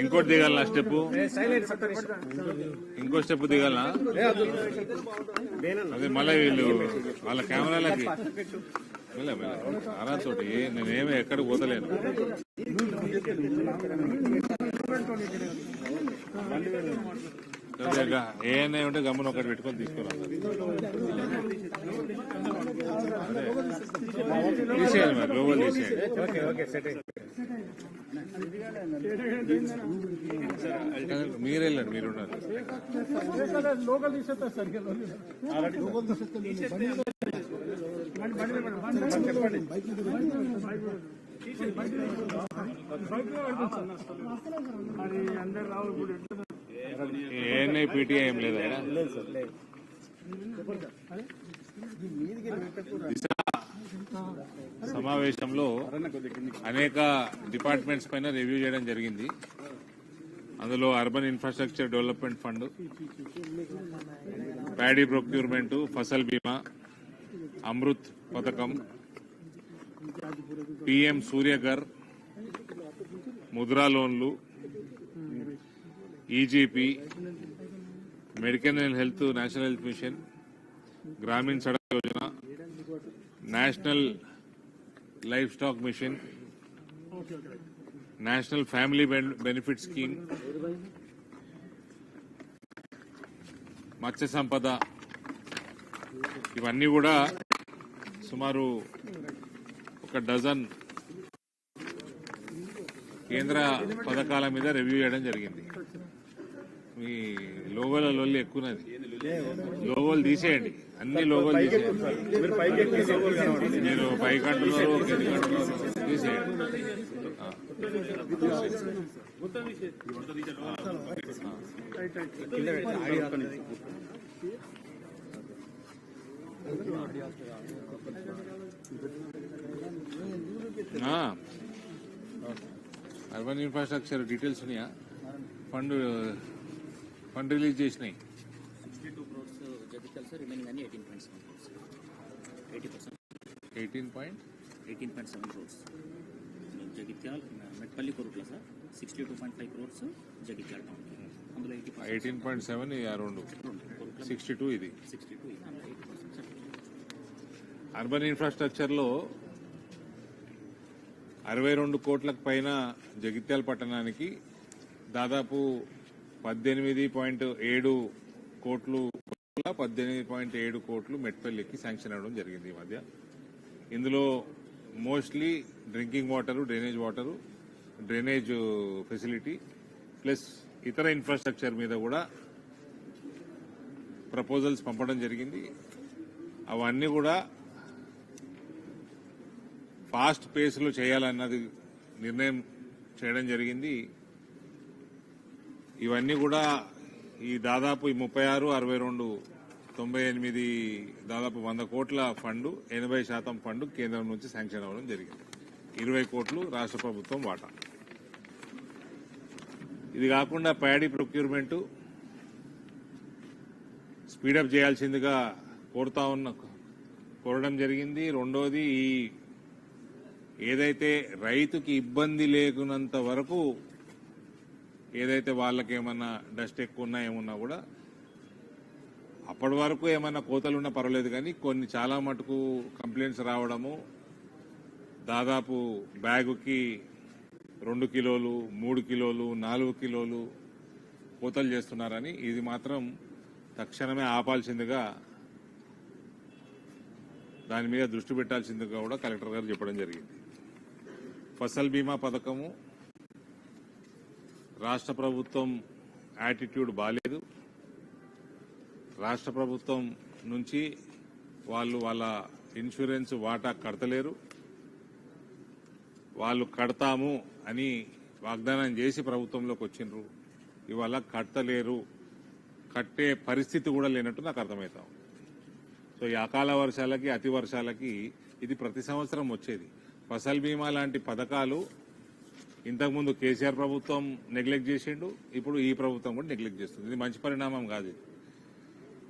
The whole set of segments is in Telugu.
ఇంకోటి దిగాల స్టెప్? ఇంకో స్టెప్ దిగాల అదే మళ్ళీ వీళ్ళు వాళ్ళ కెమెరాలకి. అలా చోటి అరాతోటి నేనేమి ఎక్కడికి పోతలేను. ఏమైనా ఉంటే గమ్మున ఒకటి పెట్టుకొని తీసుకురావాలి తీసేయాలి మరి లోగోలు తీసేయండి మీరు వెళ్ళండి మీరు ఉండాలి లోకల్ తీసేస్తారు సార్ మరి అందరు రావు ఇప్పుడు ఎట్లా ఏఎన్ఐ పీటీఐ ఏం లేదా. సమావేశంలో అనేక డిపార్ట్మెంట్స్ పైన రివ్యూ చేయడం జరిగింది. అందులో urban infrastructure development fund paddy procurement Fasal Bima Amrut పథకం పిఎం సూర్యగర్ ముద్రా లోన్లు EGP medical and health national health mission Gramin Sadak Yojana national livestock mission national family benefit scheme Matsya Sampada ఇవన్నీ కూడా సుమారు ఒక డజన్ కేంద్ర పథకాల మీద రివ్యూ చేయడం జరిగింది. మీ లోగోల లొల్లి ఎక్కువనది. లోగోలు తీసేయండి. అన్ని లోగోలు తీసేయండి. మీరు పైకి అంటున్నారు కిందికి అంటున్నారు తీసేయండి. అర్బన్ ఇన్ఫ్రాస్ట్రక్చర్ డీటెయిల్స్ ఉన్నాయా? ఫండ్ ఫండ్ రిలీజ్ చేసినాయి. Eighteen point eighteen point? Seven crores. Jagtial Metpalli Korutla sir sixty two point five crores Jagtial అందులో ఎయిటీ ఎయిటీన్ పాయింట్ సెవెన్ రెండు. సిక్స్టీ టూ ఇది. సిక్స్టీ టూ అర్బన్ ఇన్ఫ్రాస్ట్రక్చర్లో అరవై రెండు కోట్లకు పైన జగిత్యాల పట్టణానికి దాదాపు పద్దెనిమిది పాయింట్ ఏడు కోట్లు పద్దెనిమిది పాయింట్ ఏడు కోట్లు మెట్పల్లికి శాంక్షన్ అవ్వడం జరిగింది ఈ మధ్య. ఇందులో mostly drinking water drainage water drainage facility plus ఇతర ఇన్ఫ్రాస్ట్రక్చర్ మీద కూడా ప్రపోజల్స్ పంపడం జరిగింది. అవన్నీ కూడా ఫాస్ట్ పేస్లో చేయాలన్నది నిర్ణయం చేయడం జరిగింది. ఇవన్నీ కూడా ఈ దాదాపు ఈ ముప్పై ఆరు అరవై రెండు తొంభై ఎనిమిది దాదాపు వంద కోట్ల ఫండ్ ఎనభై శాతం ఫండ్ కేంద్రం నుంచి శాంక్షన్ అవ్వడం జరిగింది. ఇరవై కోట్లు రాష్ట్ర ప్రభుత్వం వాటా. ఇది కాకుండా ప్యాడీ ప్రొక్యూర్మెంట్ స్పీడప్ చేయాల్సిందిగా కోరుతా ఉన్న కోరడం జరిగింది. రెండోది ఈ ఏదైతే రైతుకి ఇబ్బంది లేకున్నంత వరకు ఏదైతే వాళ్ళకి ఏమన్నా డస్ట్ ఎక్కువ ఉన్నా ఏమున్నా కూడా అప్పటి వరకు ఏమన్నా కోతలున్నా పర్వాలేదు కానీ కొన్ని చాలా మటుకు కంప్లైంట్స్ రావడము దాదాపు బ్యాగుకి రెండు కిలోలు మూడు కిలోలు నాలుగు కిలోలు కోతలు చేస్తున్నారని ఇది మాత్రం తక్షణమే ఆపాల్సిందిగా దాని మీద దృష్టి పెట్టాల్సిందిగా కూడా కలెక్టర్ గారు చెప్పడం జరిగింది. ఫసల్ బీమా పథకము రాష్ట్ర ప్రభుత్వం యాటిట్యూడ్ బాలేదు. రాష్ట్ర ప్రభుత్వం నుంచి వాళ్ళు వాళ్ళ ఇన్సూరెన్స్ వాటా కడతలేరు. వాళ్ళు కడతాము అని వాగ్దానం చేసి ప్రభుత్వంలోకి వచ్చిండ్రు. ఇవాళ కట్టలేరు కట్టే పరిస్థితి కూడా లేనట్టు నాకు అర్థమవుతా సో ఈ అకాల వర్షాలకి అతి వర్షాలకి ఇది ప్రతి సంవత్సరం వచ్చేది. ఫసల్ బీమా లాంటి పథకాలు ఇంతకుముందు కేసీఆర్ ప్రభుత్వం నెగ్లెక్ట్ చేసిండు ఇప్పుడు ఈ ప్రభుత్వం కూడా నెగ్లెక్ట్ చేస్తుంది. ఇది మంచి పరిణామం కాదు ఇది.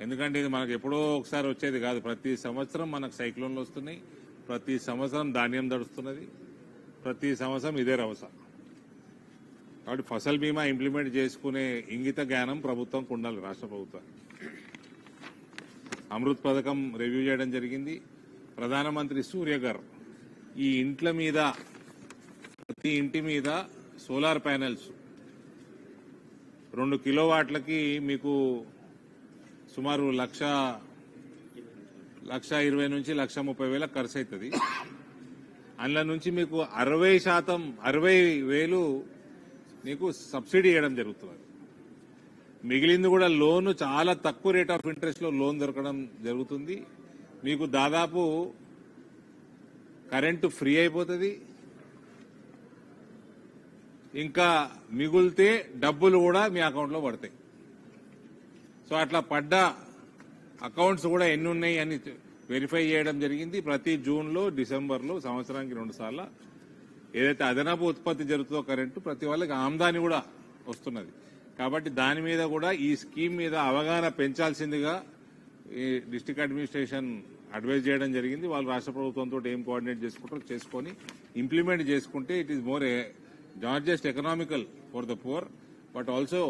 ఎందుకంటే ఇది మనకు ఎప్పుడో ఒకసారి వచ్చేది కాదు. ప్రతి సంవత్సరం మనకు సైక్లోన్లు వస్తున్నాయి. ప్రతి సంవత్సరం ధాన్యం దడుస్తున్నది ప్రతి సంవత్సరం ఇదే రవస. కాబట్టి ఫసల్ బీమా ఇంప్లిమెంట్ చేసుకునే ఇంగిత జ్ఞానం ప్రభుత్వంకు ఉండాలి రాష్ట్ర ప్రభుత్వం. అమృత్ పథకం రివ్యూ చేయడం జరిగింది. ప్రధానమంత్రి సూర్య ఈ ఇంట్ల మీద ప్రతి ఇంటి మీద సోలార్ ప్యానెల్స్. రెండు కిలోవాట్లకి మీకు సుమారు లక్ష లక్ష ఇరవై నుంచి లక్ష ముప్పై వేల ఖర్చు అవుతుంది అందులో నుంచి మీకు అరవై శాతం అరవై వేలు మీకు సబ్సిడీ ఇవ్వడం జరుగుతుంది మిగిలింది కూడా లోన్ చాలా తక్కువ రేట్ ఆఫ్ ఇంట్రెస్ట్లో లోన్ దొరకడం జరుగుతుంది. మీకు దాదాపు కరెంటు ఫ్రీ అయిపోతుంది. ఇంకా మిగులితే డబ్బులు కూడా మీ అకౌంట్లో పడతాయి. సో అట్లా పడ్డ అకౌంట్స్ కూడా ఎన్ని ఉన్నాయి అని వెరిఫై చేయడం జరిగింది. ప్రతి జూన్లో డిసెంబర్లో సంవత్సరానికి రెండు సార్లు ఏదైతే అదనపు ఉత్పత్తి జరుగుతుందో కరెంటు ప్రతి వాళ్ళకి ఆమ్దాని కూడా వస్తున్నది. కాబట్టి దాని మీద కూడా ఈ స్కీమ్ మీద అవగాహన పెంచాల్సిందిగా ఈ డిస్టిక్ అడ్మినిస్ట్రేషన్ అడ్వైజ్ చేయడం జరిగింది. వాళ్ళు రాష్ట్ర ప్రభుత్వంతో ఏం కోఆర్డినేట్ చేసుకుంటారో చేసుకొని ఇంప్లిమెంట్ చేసుకుంటే it is more not just economical for the poor but also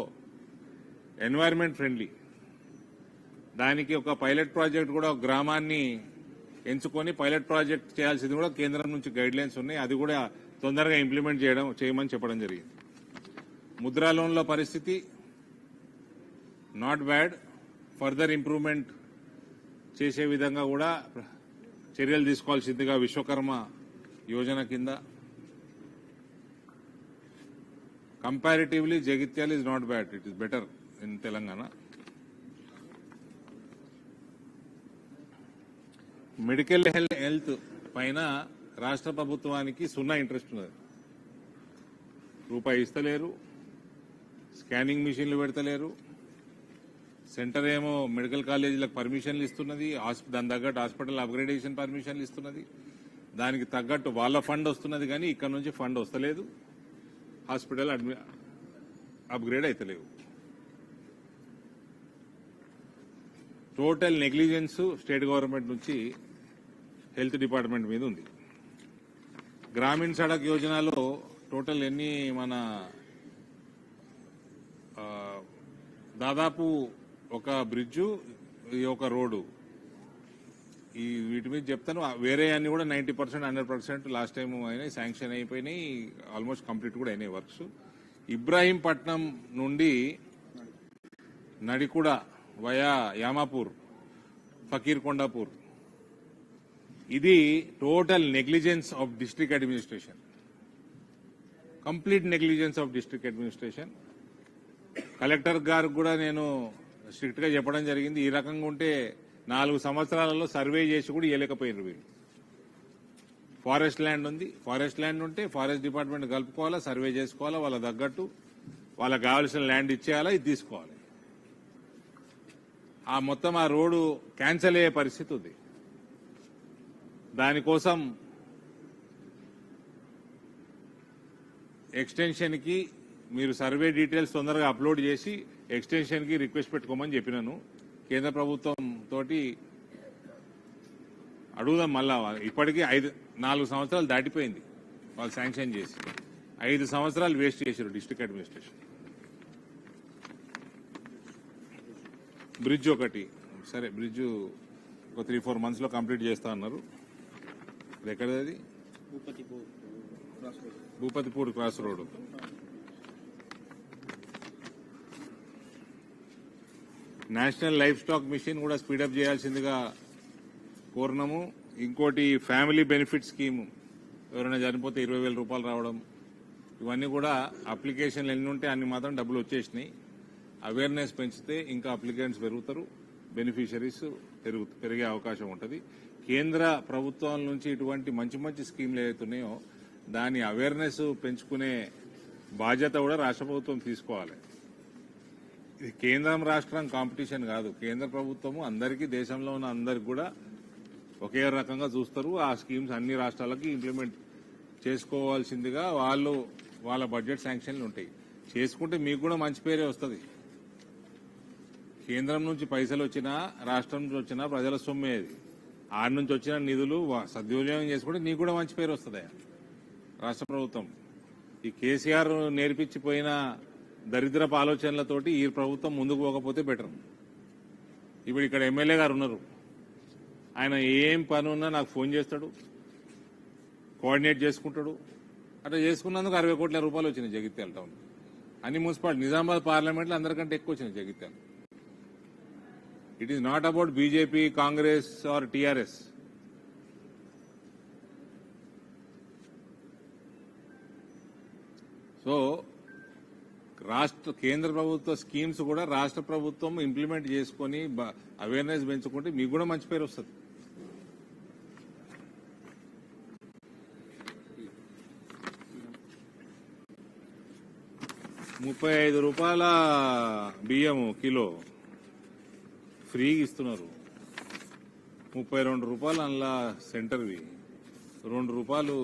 environment friendly దానికి ఒక పైలట్ ప్రాజెక్ట్ కూడా ఒక గ్రామాన్ని ఎంచుకొని పైలట్ ప్రాజెక్ట్ చేయాల్సింది కూడా కేంద్రం నుంచి గైడ్ లైన్స్ ఉన్నాయి. అది కూడా తొందరగా ఇంప్లిమెంట్ చేయడం చేయమని చెప్పడం జరిగింది. ముద్రా లోన్ల పరిస్థితి నాట్ బ్యాడ్ ఫర్దర్ ఇంప్రూవ్మెంట్ చేసే విధంగా కూడా చర్యలు తీసుకోవాల్సిందిగా విశ్వకర్మ యోజన కింద comparatively Jagtial is not bad it is better in Telangana medical health పైన రాష్ట్ర ప్రభుత్వానికి సున్నా ఇంట్రెస్ట్ ఉన్నది. రూపాయి ఇస్తలేరు స్కానింగ్ మిషన్లు పెడతలేరు. సెంటర్ ఏమో మెడికల్ కాలేజీలకు పర్మిషన్లు ఇస్తున్నది దాని తగ్గట్టు హాస్పిటల్ అప్గ్రేడేషన్ పర్మిషన్లు ఇస్తున్నది. దానికి తగ్గట్టు వాళ్ళ ఫండ్ వస్తున్నది కానీ ఇక్కడ నుంచి ఫండ్ వస్తలేదు. హాస్పిటల్ అడ్మి అప్గ్రేడ్ అయితలేవు. టోటల్ నెగ్లిజెన్స్ స్టేట్ గవర్నమెంట్ నుంచి హెల్త్ డిపార్ట్మెంట్ మీద ఉంది. గ్రామీణ సడక్ యోజనలో టోటల్ ఎన్ని మన దాదాపు ఒక బ్రిడ్జు ఈ ఒక రోడ్డు ఈ వీటి మీద చెప్తాను. వేరే అన్ని కూడా ninety percent hundred percent last time అయినాయి శాంక్షన్ అయిపోయినాయి ఆల్మోస్ట్ కంప్లీట్ కూడా అయినాయి వర్క్స్. ఇబ్రాహీంపట్నం నుండి నడికుడ వయా యామాపూర్ ఫకీర్ కొండాపూర్ ఇది total negligence of district administration. Complete negligence of district administration. Collector గారు కూడా నేను స్ట్రిక్ట్గా చెప్పడం జరిగింది. ఈ రకంగా ఉంటే నాలుగు సంవత్సరాలలో సర్వే చేసి కూడా ఇవ్వలేకపోయారు వీళ్ళు. ఫారెస్ట్ ల్యాండ్ ఉంది. ఫారెస్ట్ ల్యాండ్ ఉంటే ఫారెస్ట్ డిపార్ట్మెంట్ కలుపుకోవాలా సర్వే చేసుకోవాలా వాళ్ళ తగ్గట్టు వాళ్ళకి కావాల్సిన ల్యాండ్ ఇచ్చేయాలా ఇది తీసుకోవాలి. ఆ మొత్తం ఆ రోడ్డు క్యాన్సిల్ అయ్యే పరిస్థితి ఉంది. దానికోసం ఎక్స్టెన్షన్కి మీరు సర్వే డీటెయిల్స్ తొందరగా అప్లోడ్ చేసి ఎక్స్టెన్షన్కి రిక్వెస్ట్ పెట్టుకోమని చెప్పినాను. కేంద్ర ప్రభుత్వం తోటి అడుగుదాం మళ్ళా ఇప్పటికీ ఐదు నాలుగు సంవత్సరాలు దాటిపోయింది వాళ్ళు శాంక్షన్ చేసి. ఐదు సంవత్సరాలు వేస్ట్ చేశారు డిస్ట్రిక్ట్ అడ్మినిస్ట్రేషన్. బ్రిడ్జ్ ఒకటి. సరే బ్రిడ్జ్ ఒక త్రీ ఫోర్ మంత్స్లో కంప్లీట్ చేస్తా అన్నారు. ఎక్కడది Bhupathipur cross road. National livestock mission కూడా స్పీడప్ చేయాల్సిందిగా కోరినాము ఇంకోటి ఫ్యామిలీ బెనిఫిట్ స్కీము. ఎవరైనా చనిపోతే ఇరవై వేల రూపాయలు రావడం. ఇవన్నీ కూడా అప్లికేషన్లు ఎన్ని ఉంటే అన్ని మాత్రం డబ్బులు వచ్చేసినాయి. అవేర్నెస్ పెంచితే ఇంకా అప్లికెంట్స్ పెరుగుతారు. బెనిఫిషరీస్ పెరుగు పెరిగే అవకాశం ఉంటుంది. కేంద్ర ప్రభుత్వం నుంచి ఇటువంటి మంచి మంచి స్కీమ్లు ఏవైతున్నాయో దాని అవేర్నెస్ పెంచుకునే బాధ్యత కూడా రాష్ట్ర ప్రభుత్వం తీసుకోవాలి. ఇది కేంద్రం రాష్ట్రం కాంపిటీషన్ కాదు. కేంద్ర ప్రభుత్వము అందరికీ దేశంలో ఉన్న అందరికి కూడా ఒకే రకంగా చూస్తారు. ఆ స్కీమ్స్ అన్ని రాష్ట్రాలకి ఇంప్లిమెంట్ చేసుకోవాల్సిందిగా వాళ్ళు వాళ్ళ బడ్జెట్ శాంక్షన్లు ఉంటాయి. చేసుకుంటే మీకు కూడా మంచి పేరే వస్తుంది. కేంద్రం నుంచి పైసలు వచ్చినా రాష్ట్రం నుంచి వచ్చినా ప్రజల సొమ్మే అది. ఆడి నుంచి వచ్చిన నిధులు సద్వినియోగం చేసుకుంటే నీకు కూడా మంచి పేరు వస్తుంది రాష్ట్ర ప్రభుత్వం. ఈ కేసీఆర్ నేర్పించిపోయిన దరిద్రపు ఆలోచనలతోటి ఈ ప్రభుత్వం ముందుకు పోకపోతే బెటర్. ఇప్పుడు ఇక్కడ ఎమ్మెల్యే గారు ఉన్నారు. ఆయన ఏం పని ఉన్నా నాకు ఫోన్ చేస్తాడు. కోఆర్డినేట్ చేసుకుంటాడు. అట్లా చేసుకున్నందుకు అరవై కోట్ల రూపాయలు వచ్చినాయి జగిత్యాల టౌన్. అన్ని మున్సిపాలిటీ నిజామాబాద్ పార్లమెంట్లో అందరికంటే ఎక్కువ వచ్చినాయి Jagtial. It is not about BJP Congress or TRS so రాష్ట్ర కేంద్ర ప్రభుత్వ స్కీమ్స్ కూడా రాష్ట్ర ప్రభుత్వం ఇంప్లిమెంట్ చేసుకొని అవేర్నెస్ పెంచుకుంటే మీకు కూడా మంచి పేరు వస్తుంది. ముప్పై ఐదు రూపాయల బియ్యం కిలో ఫ్రీగా ఇస్తున్నారు. ముప్పై రెండు రూపాయలు అందులో సెంటర్వి. రెండు రూపాయలు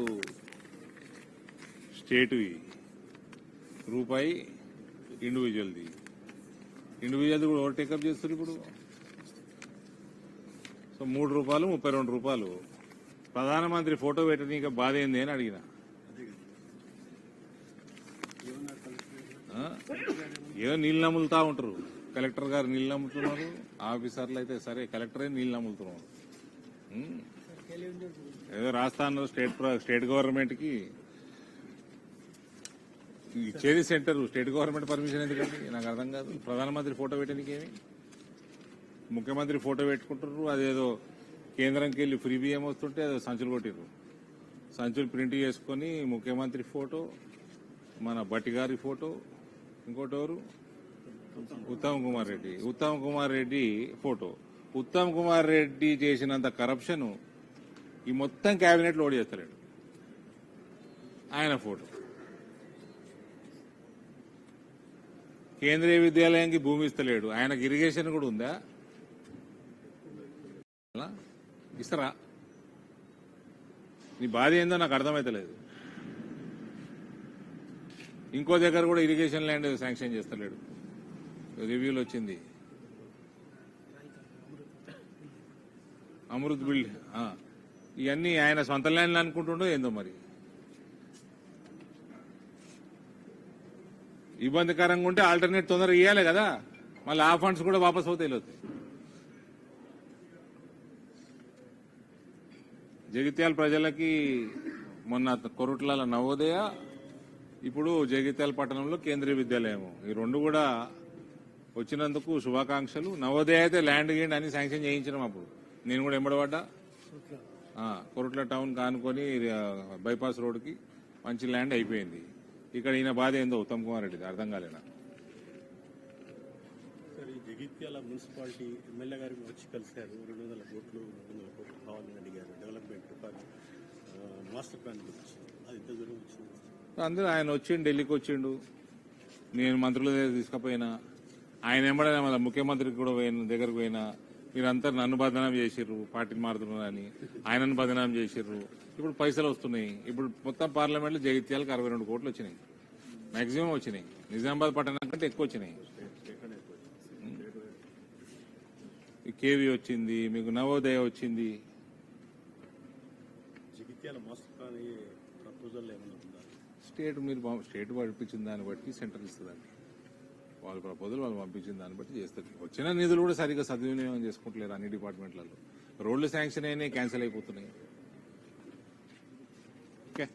స్టేట్వి. రూపాయి ఇండివిజువల్ది ఇండివిజువల్ది కూడా ఓవర్ టేకప్ చేస్తారు ఇప్పుడు? సో మూడు రూపాయలు ముప్పై రెండు రూపాయలు. ప్రధానమంత్రి ఫోటో పెట్టనీక బాధ ఏంది అని అడిగిన? ఏదో నీళ్ళు నమ్ములుతా ఉంటారు. కలెక్టర్ గారు నీళ్ళు నమ్ముతున్నారు ఆఫీసర్లు అయితే సరే కలెక్టరే నీళ్ళు నమ్ముతున్నారు ఉమ్. ఏదో రాస్తా అన్నారు స్టేట్ స్టేట్ గవర్నమెంట్ ఈ ఇచ్చేది సెంటర్ స్టేట్ గవర్నమెంట్ పర్మిషన్ ఎందుకండి? నాకు అర్థం కాదు. ప్రధానమంత్రి ఫోటో పెట్టడానికి ఏమి? ముఖ్యమంత్రి ఫోటో పెట్టుకుంటారు అదేదో కేంద్రంకి వెళ్ళి ఫ్రీ బియ్యం వస్తుంటే అదో సంచులు కొట్టిర్రు. సంచులు ప్రింట్ చేసుకొని ముఖ్యమంత్రి ఫోటో మన భట్టి గారి ఫోటో ఇంకోటి ఎవరు? ఉత్తమ్ కుమార్ రెడ్డి. ఉత్తమ్ కుమార్ రెడ్డి ఫోటో. ఉత్తమ్ కుమార్ రెడ్డి చేసినంత కరప్షన్ ఈ మొత్తం క్యాబినెట్ లోడ్ చేస్తలేడు. ఆయన ఫోటో. కేంద్రీయ విద్యాలయానికి భూమి ఇస్తలేడు. ఆయనకు ఇరిగేషన్ కూడా ఉందా? ఇస్తారా? నీ బాధ ఏందో నాకు అర్థమైతలేదు. ఇంకో దగ్గర కూడా ఇరిగేషన్ ల్యాండ్ శాంక్షన్ చేస్తలేడు. రివ్యూలు వచ్చింది. అమృత్ బిల్డ్ ఇవన్నీ ఆయన సొంత ల్యాండ్లు అనుకుంటుండో ఏందో మరి? ఇబ్బందికరంగా ఉంటే ఆల్టర్నేట్ తొందరగా ఇవ్వాలి కదా. మళ్ళీ ఆ ఫండ్స్ కూడా వాపస్ అవుతాయి జగిత్యాల ప్రజలకి మొన్న కొరుట్ల నవోదయ ఇప్పుడు జగిత్యాల పట్టణంలో కేంద్రీయ విద్యాలయం ఈ రెండు కూడా వచ్చినందుకు శుభాకాంక్షలు. నవోదయ అయితే ల్యాండ్ గీండ్ అని శాంక్షన్ చేయించినాం అప్పుడు. నేను కూడా ఎంబడబడ్డా. కొరుట్ల టౌన్ కానుకొని బైపాస్ రోడ్కి మంచి ల్యాండ్ అయిపోయింది. ఇక్కడ ఈయన బాధ ఏందో ఉత్తమ్ కుమార్ రెడ్డిది అర్థం కాలేనా జగిత్యాల మున్సిపాలిటీ ఎమ్మెల్యే గారికి వచ్చి కలిశారు. రెండు వందల కోట్లు మూడు వందల కోట్లు కావాలని అడిగారు. డెవలప్మెంట్ మాస్టర్ ప్లాన్ గురించి. అది ఎంత దూరం వచ్చింది? అందరూ ఆయన వచ్చిండు ఢిల్లీకి వచ్చిండు. నేను మంత్రుల దగ్గర తీసుకుపోయినా. ఆయన ఎంబడే మళ్ళీ ముఖ్యమంత్రికి కూడా పోయిన దగ్గరకు పోయినా. మీరంతా నన్ను బదనాం చేసిర్రు పార్టీని మారుతున్నారని. ఆయనను బదనాం చేసిర్రు. ఇప్పుడు పైసలు వస్తున్నాయి. ఇప్పుడు మొత్తం పార్లమెంట్లో జగిత్యాలకు అరవై రెండు కోట్లు వచ్చినాయి. మాక్సిమం వచ్చినాయి. నిజామాబాద్ పట్టణం కంటే ఎక్కువ వచ్చినాయి. కేవీ వచ్చింది మీకు నవోదయ వచ్చింది. స్టేట్ మీరు స్టేట్ పంపించిన దాన్ని బట్టి సెంటర్ ఇస్తుందండి వాళ్ళ ప్రపోజల్ వాళ్ళు పంపించిన దాన్ని బట్టి చేస్తారు. వచ్చిన నిధులు కూడా సరిగ్గా సద్వినియోగం చేసుకుంటలేరు అన్ని డిపార్ట్మెంట్లలో. రోడ్లు శాంక్షన్ అయినాయి క్యాన్సిల్ అయిపోతున్నాయి. ఓకే?